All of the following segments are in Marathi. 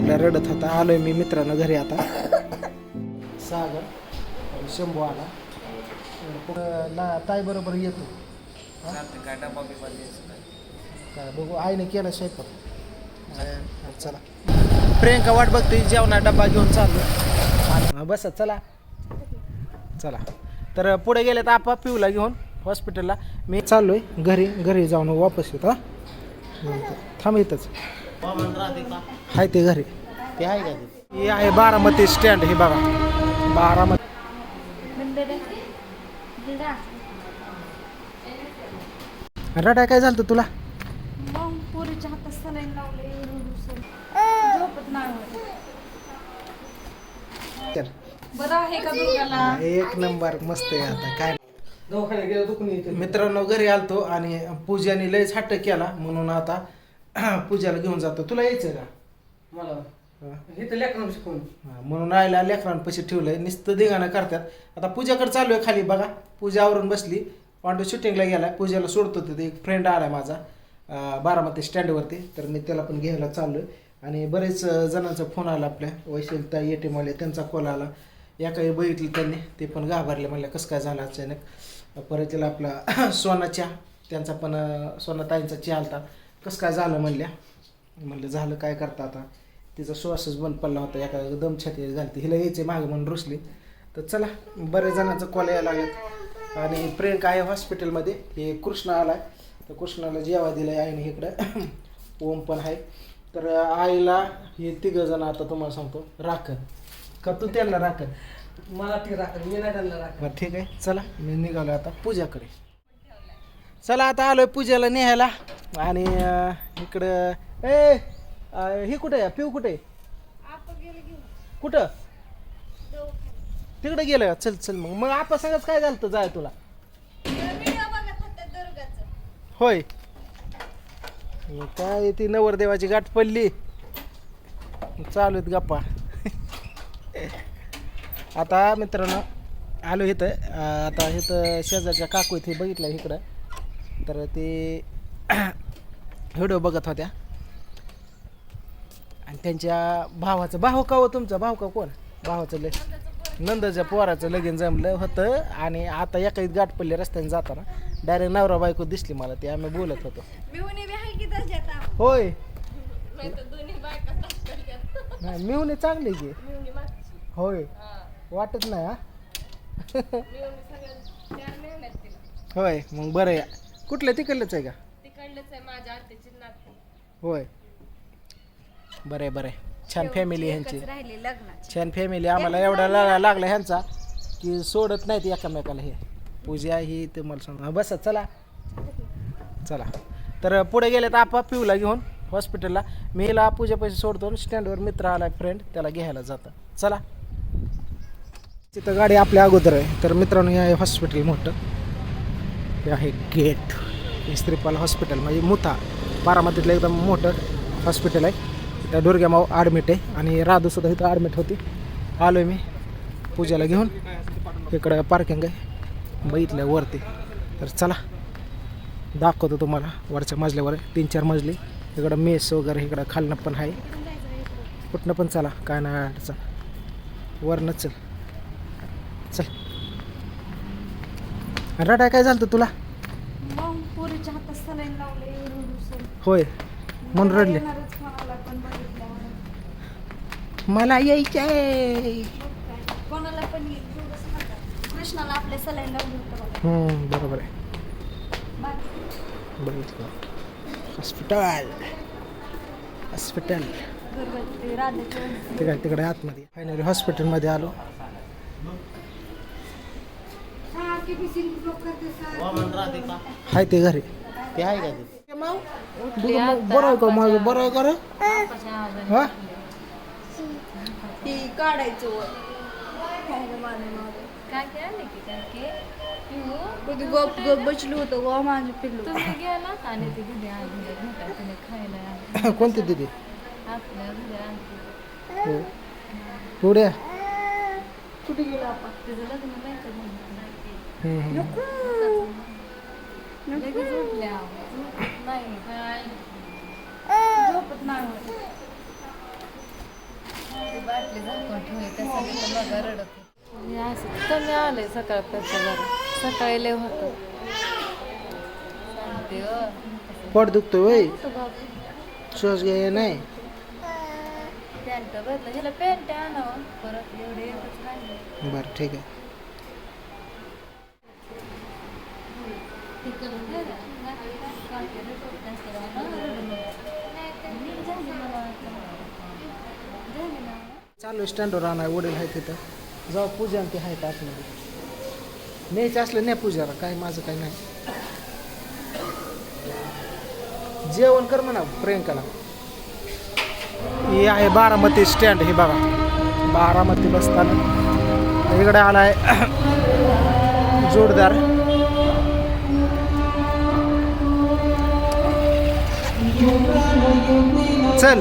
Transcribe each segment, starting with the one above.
आपल्या रडत होता. आलोय मी मित्रांनो घरी आता. सागर शंभू आला. पुढं ना ताई बरोबर येतो. काय बघू. आईने केला स्वयंपाक. चला. प्रियंका वाट बघते जेवणा डब्बा घेऊन चाललो बस चला. चला. तर पुढे गेले तर आपा पिऊला घेऊन हॉस्पिटलला मी चाललोय घरी घरी जाऊन वापस येतो हा थांब इथंच. हाय ते घरी. ते आहे का? ते हे आहे बारामती स्टँड हे बघा. बारामती. रडाय काय झालं तुला? मग पोरीच्या हातात सलाईन लावले झोपत नाही होत. तर बरं आहे का दुर्गाला एक नंबर मस्त आहे आता काय मित्रांनो घरी आलतो आणि पूजाने लयच हट्ट केला म्हणून आता पूजाला घेऊन जातो. तुला यायचं का? मला. हा. इथं लेकरांना शिकवून. हा, म्हणून आईला लेकरांपाशी ठेवलंय. नुसतं दिगाणं करतात. आता पूजाकडे चालू आहे खाली बघा. पूजा आवरून बसली. पांडू शूटिंगला गेला पूजाला सोडतो तिथे. एक फ्रेंड आला माझा अं, बारामती स्टँडवरती तर मी त्याला पण घ्यायला चाललोय. आणि बरेच अं, जणांचा फोन आला आपल्या. वैशिलता ए टी एमवाले त्यांचा कॉल आला. या काही बघितलं त्यांनी. ते पण घाबरले. म्हणलं कसं काय झालं अचानक? परत त्याला आपला सोनाच्या त्यांचा पण अं, सोनाताईंचा चहा आलता. कसं काय झालं म्हणल्या? म्हणलं झालं काय करता आता? तिचा श्वासच बंद पडला होता एका दम छाती झाली. हिला यायचे मागे म्हणून रुसली. तर चला बऱ्याच जणांचा कॉल यायला लागेल आणि प्रियंका आहे हॉस्पिटलमध्ये. हे कृष्णा आला तर कृष्णाला जेवा दिलं आहे आईने इकडं. ओम पण आहे. तर आईला हे तिघं जण आता तुम्हाला सांगतो. राखण. का तू त्यांना राखण? मला ती राख मी नाही त्यांना राख बरं ठीक आहे. चला मी निघालो आता पूजाकडे. चला आता आलोय पूजेला न्यायला. आणि अं, इकडं ए अं, हे कुठे आहे? पिऊ कुठे आहे? कुठं? तिकडे गेलं. चल चल मग. मग आपण सगळंच काय झालं जाय तुला. होय. मग काय ती नवरदेवाची गाठ पडली. चालू आहेत गप्पा. आता मित्रांनो आलो इथं. अं, आता इथं शेजारच्या काकू इथे बघितलं इकडं. तर ते व्हिडिओ बघत होत्या. आणि त्यांच्या भावाचं भाऊ का हो तुमचा? भाऊ का कोण? भावाचं लय नंदच्या पोराचं लगीन जमलं होतं आणि आता एका गाठ पडली रस्त्याने जाताना. डायरेक्ट नवरा बायको दिसली मला ते आम्ही बोलत होतो. होय दोन्ही बायका नाही मिळून चांगली की. होय. वाटत नाही हा. होय मग बरं या कुठलं? तिकडलंच आहे का? तिकडलंच आहे माझ्या आत्याची नाती. होय. बरं आहे बरं आहे. छान फॅमिली ह्यांची. राहिली लग्नाची. छान फॅमिली आम्हाला एवढा ला- लागला ह्यांचा की सोडत नाहीत एकामेकाला हे. पूजा ही ते मला सांग हा, बसा चला. चला. तर पुढे गेले तर आपा पिऊला घेऊन हॉस्पिटलला मी हिला पूजा पैसे सोडतो. स्टँडवर मित्र आला फ्रेंड त्याला घ्यायला जातं. चला. तिथं गाडी आपल्या अगोदर आहे. तर मित्रांनो हे आहे हॉस्पिटल मोठं. हे आहे गेट. इस्त्रीपाल हॉस्पिटल म्हणजे मुथा. बारामतीतलं एकदम मोठं हॉस्पिटल आहे. त्या दुर्गामाव ॲडमिट आहे आणि राधूसुद्धा इथं ॲडमिट होती. आलो आहे मी पूजाला घेऊन. इकडं पार्किंग आहे. बघितलं वरती. तर चला दाखवतो तुम्हाला. वरच्या मजल्यावर तीन चार मजली. इकडं मेस वगैरे इकडं खालणं पण आहे. कुठनं पण चला काय नाही अडचण. वरनं चल. चल. रडाय काय झालं तुला? मग पोरीच्या हातात सलाईन लावले होय म्हणून रडले. येणारच म्हणाला पण बघितल्यावर. मला यायचंय. कोणाला पण येईल थोडंसं नका. कृष्णाला आपले सलाईन लावले होतं बघा. हम्म, बरोबर आहे. बघितलं. हॉस्पिटल. हॉस्पिटल. तिकडे तिकडे आतमध्ये. फायनली हॉस्पिटलमध्ये आलो. हाय ते घरी. ते आहे का ते? बरं आहे का माझं बरं आहे का रे? हा? ती काढायचं मागे. कधी गप गप बसलो होतो माझं पिल्लू तुम्ही गेलात आणि ती दिदी आली. भेटा तिने खायला कोणती दिदी? आपल्या घरी आणते हो. पुढे कुठे गेला आपण? तिचं लग्न नाही का झालं? हम्म, हम्म. लगेच उठल्या नाही काय झोप झोपत नाही होत ती बाटली झाकून ठेवली त्यासाठी तर मग रडत होती. हे असं कमी आलंय सकाळपेक्षा जरा सकाळी लय होतं सांगते हो. पोट दुखतोय वय तो श्वास घ्याय नाही पॅन्ट बदल ह्याला पॅन्ट आणावं परत एवढे बरं ठीक आहे चालू स्टँडवर आणा वडील आहे तिथं. जाऊ पूजा आणि ते आहेत आतमध्ये. न्यायचं असलं नाही पूजाला काय माझं काय नाही. जेवण कर म्हणा प्रियंकाला. हे आहे बारामती स्टँड हे बघा. बारामती बसताना. इकडे आलाय जोरदार. चल.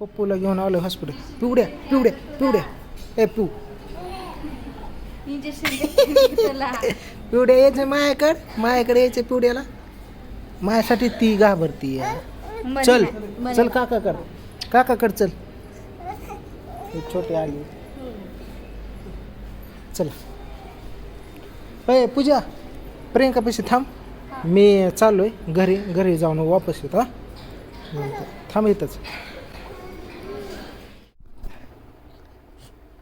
पप्पूला घेऊन आलो हॉस्पिटल पिवड्या पिवड्या पिवड्या. ए पिऊ पिवड्या यायचं मायाकडे? मायाकडे यायचं पिवड्याला? मायासाठी ती घाबरती चल चल काका कर काका कर चल छोटे आली. चल. अय पूजा प्रियंका पैसे थांब. मी चाललोय घरी घरी जाऊन वापस येतो हा. थांब येतच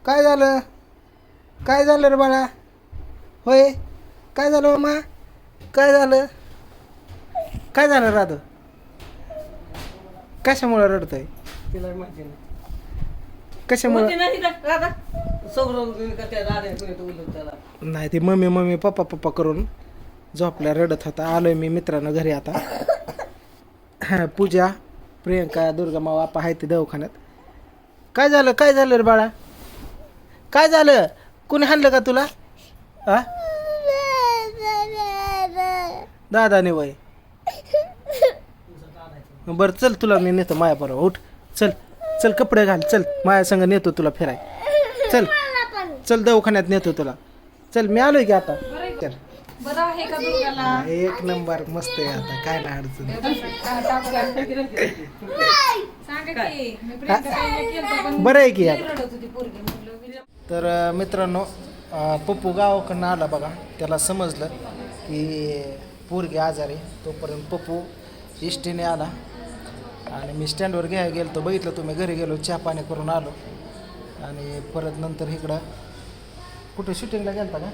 काय झालं? काय झालं रे बाळा? होय? काय झालं मामा? काय झालं? काय झालं राधव कशामुळे रडतंय? तिला माहिती नाही. कशामुळे? माहिती नाही का कोणी तो त्याला. नाही ते मम्मी मम्मी पप्पा पप्पा करून झोपल्या रडत होता. आलोय मी मित्रानं घरी आता. पूजा प्रियंका दुर्गा मावा आहे ते दवाखान्यात. काय झालं? काय झालं रे बाळा? काय झालं? कुणी हाणलं का तुला? हा दादाने वय. बरं चल तुला मी नेतो माया बरोबर उठ. चल. चल कपडे घाल. चल. माया संग नेतो तुला फिराय. चल. चल दवाखान्यात नेतो तुला. चल मी आलोय की आता. चल. बरं आहे का दुर्गाला एक नंबर मस्त आहे आता. काय नाही अडचण. सांगा की मी प्रियंका ताईला केलतं पण बरं आहे की आता. रडत होती पोरगी म्हणलं मी तर मित्रांनो पप्पू गावाकडनं आला बघा. त्याला समजलं की पोरगी आजारी तोपर्यंत पप्पू इष्टीने आला. आणि मी स्टँडवर घ्यायला गेलो तो बघितलं तुम्ही घरी गेलो चहा पाणी करून आलो. आणि परत नंतर इकडं कुठे शूटिंगला गेलता का?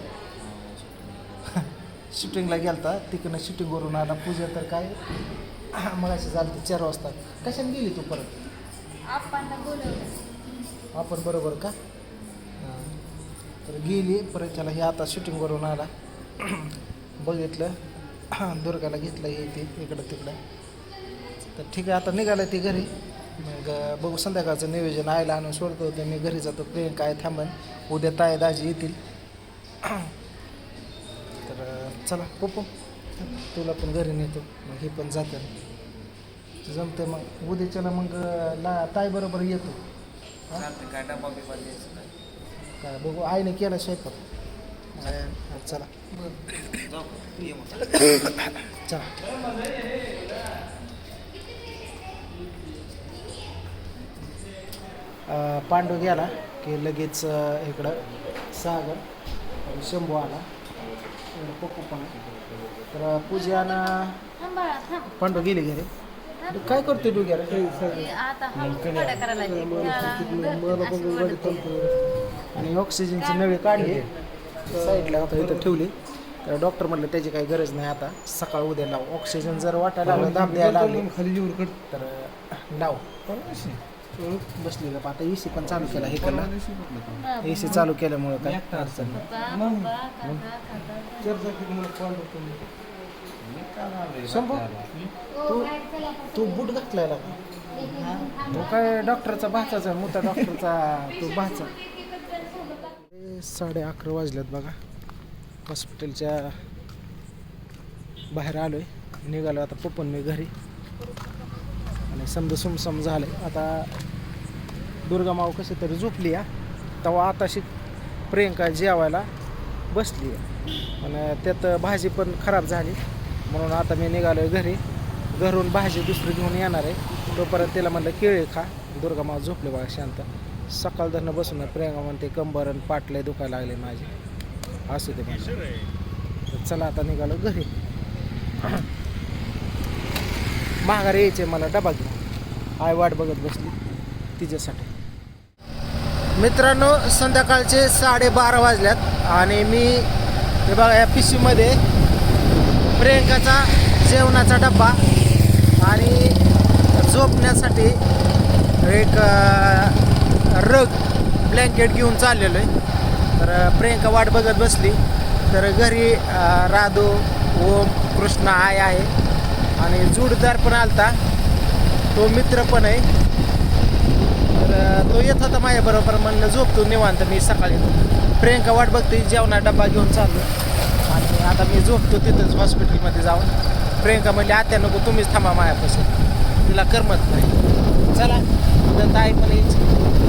शूटिंगला गेलता. तिकडनं शूटिंगवरून आला. पूजा तर काय? मग अशी झाली चार वाजता. कशाने गेली तू परत? आपण बरोबर का. तर गेली परत त्याला हे आता शूटिंगवरून आला. बघितलं दुर्गाला घेतलं येते इकडं तिकडं. तर ठीक आहे आता निघालं ती घरी. मग बघू संध्याकाळचं नियोजन आयला आणून सोडतो तर मी घरी जातो. प्रियंका आहे थांबन. उद्या ताय दाजी येतील. तर चला पप्पू तुला पण घरी नेतो. मग हे पण जातं. जमतं मग. उद्याच्याला मग ला ताई बरोबर येतो. काय बघू आईने केला स्वयंपाक. चला. चला. अं, पांडू गेला की लगेच अं, इकडं सागर आणि शंभू आला. पप्पू पण. तर पूजानं थांब बाळा थांब. पांडू गेली घरी. काय करतोय तू घरी? हे आता कडा करायला लागली. खेळायला अशी ओरडते. आणि ऑक्सिजनची नळी काढली. साईडला आता इथं ठेवली. तर डॉक्टर म्हटलं त्याची काही गरज नाही आता. सकाळ उद्या लाव. ऑक्सिजन जर वाटायला लागलं दाब द्यायला लागले. खाली तर लाव. बसली का आता एसी पण चालू केला हे कला एसी चालू केल्यामुळं काय? अडचण नाही. शंभू तू तू बूट घातलाय का तो काय डॉक्टरचा भाचाचा मोठा डॉक्टरचा तो भाचा. साडे अकरा वाजल्यात बघा. हॉस्पिटलच्या बाहेर आलो आहे निघालो आता पप्पन मी घरी. आणि समजा सुमसम झालं आहे आता दुर्गा माव कशी तरी झोपली या तेव्हा आताशी प्रियंका जेवायला बसली. आहे आणि त्यात भाजी पण खराब झाली. म्हणून आता मी निघालो आहे घरी. घरून भाजी दुसरी घेऊन येणार आहे. तोपर्यंत तिला म्हणलं केळी खा. दुर्गा माऊ झोपले बघा शांत. सकाळधरणं बसून आहे. प्रियंका म्हणते कंबर आणि पाटले दुखायला लागले माझे. असू दे चला आता निघालो घरी. माघारी यायचे मला डबा घेऊन. आय वाट बघत बसली तिच्यासाठी. मित्रांनो संध्याकाळचे साडेबारा वाजल्यात आणि मी हे बघा या पिशवीमध्ये प्रियंकाचा जेवणाचा डब्बा आणि झोपण्यासाठी एक रग ब्लँकेट घेऊन चाललेलो आहे. तर प्रियंका वाट बघत बसली. तर घरी राधू ओम कृष्णा आय आहे. आणि जोडदार पण आलता. तो मित्र पण आहे. तर तो येत होता माझ्याबरोबर म्हणलं झोपतो निवांत मी सकाळी. प्रियंका वाट बघते जेवणा डब्बा घेऊन चाललो. आणि आता मी झोपतो तिथंच हॉस्पिटलमध्ये जाऊन. प्रियंका म्हणली आत्या नको तुम्हीच थांबा मायापासून तिला करमत नाही. चला उद्या ताई पण यायची.